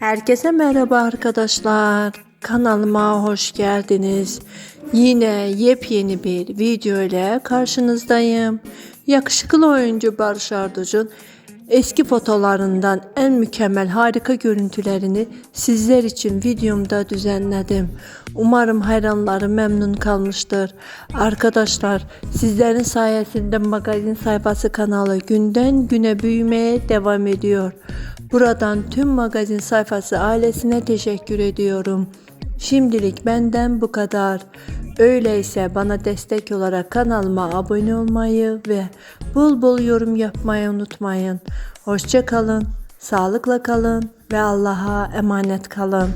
Herkese merhaba arkadaşlar. Kanalıma hoş geldiniz. Yine yepyeni bir video ile karşınızdayım. Yakışıklı oyuncu Barış Arduç'un eski fotolarından en mükemmel harika görüntülerini sizler için videomda düzenledim. Umarım hayranları memnun kalmıştır. Arkadaşlar sizlerin sayesinde magazin sayfası kanalı günden güne büyümeye devam ediyor. Buradan tüm magazin sayfası ailesine teşekkür ediyorum. Şimdilik benden bu kadar. Öyleyse bana destek olarak kanalıma abone olmayı ve bul bul yorum yapmayı unutmayın. Hoşça kalın, sağlıkla kalın ve Allah'a emanet kalın.